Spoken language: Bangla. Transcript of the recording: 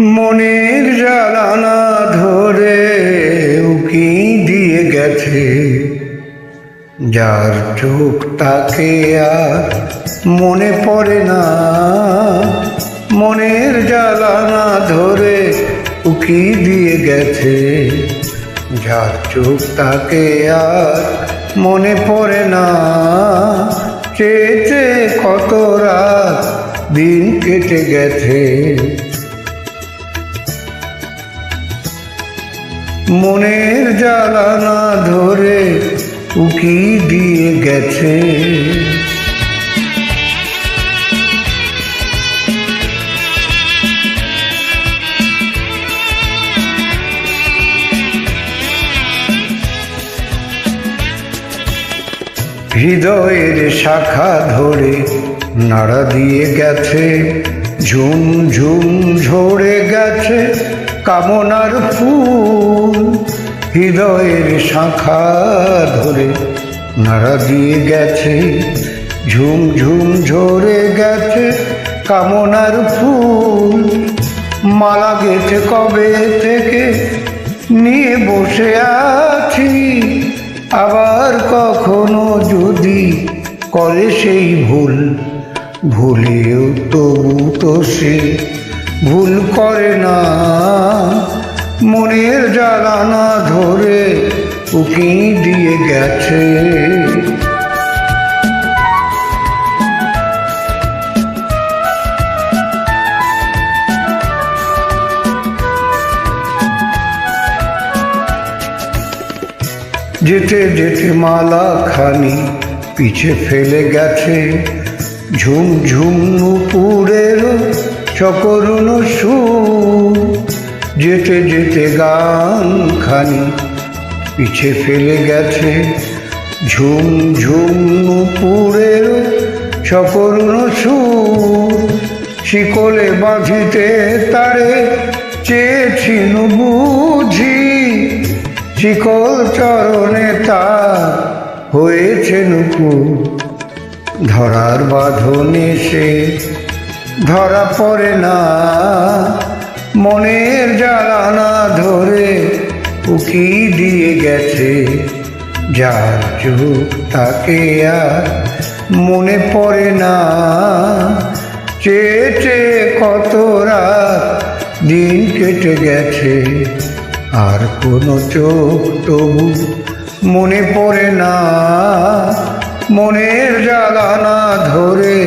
মনের জ্বালানা ধরে উকি দিয়ে গেছে। যার চোখ তাকে আর মনে পড়ে না। মনের জ্বালানা ধরে উকি দিয়ে গেছে। যার চোখ তাকে আর মনে পড়ে না। চেয়ে কত রাত দিন কেটে গেছে। মনের জ্বালানা ধরে উকি দিয়ে গেছে। হৃদয়ের শাখা ধরে নাড়া দিয়ে গেছে। ঝুম ঝুম ঝরে গেছে কামনার ফুল। হৃদয়ের শাখা ধরে নাড়া দিয়ে গেছে, ঝুম ঝুম ঝরে গেছে কামনার ফুল। মালা গেছে কবে থেকে? নিয়ে বসে আছি। আবার কখনো যদি করে সেই ভুল, ভুলেও তবু তো সে ভুল করে না। মনের জ্বালানা ধরে উকি দিয়ে গেছে। যেতে যেতে মালা খানি পিছে ফেলে গেছে। ঝুম ঝুম নুপুরের চকরুণ সুর। যেতে যেতে গান খানি পিছে ফেলে গেছে ঝুম ঝুম নুপুরের চকরুণ সুর। শিকলে বাঁধিতে তারে চেয়েছিল বুঝি। শিকল চরণে তার হয়েছে নুপু ধরার বাঁধনে সে ধরা পড়ে না। মনের জ্বালানা ধরে উকি দিয়ে গেছে। যার চোখ তাকে আর মনে পড়ে না। চেয়ে কত রাত দিন কেটে গেছে। আর কোনো চোখ তবু মনে পড়ে না। মনের জ্বালানা ধরে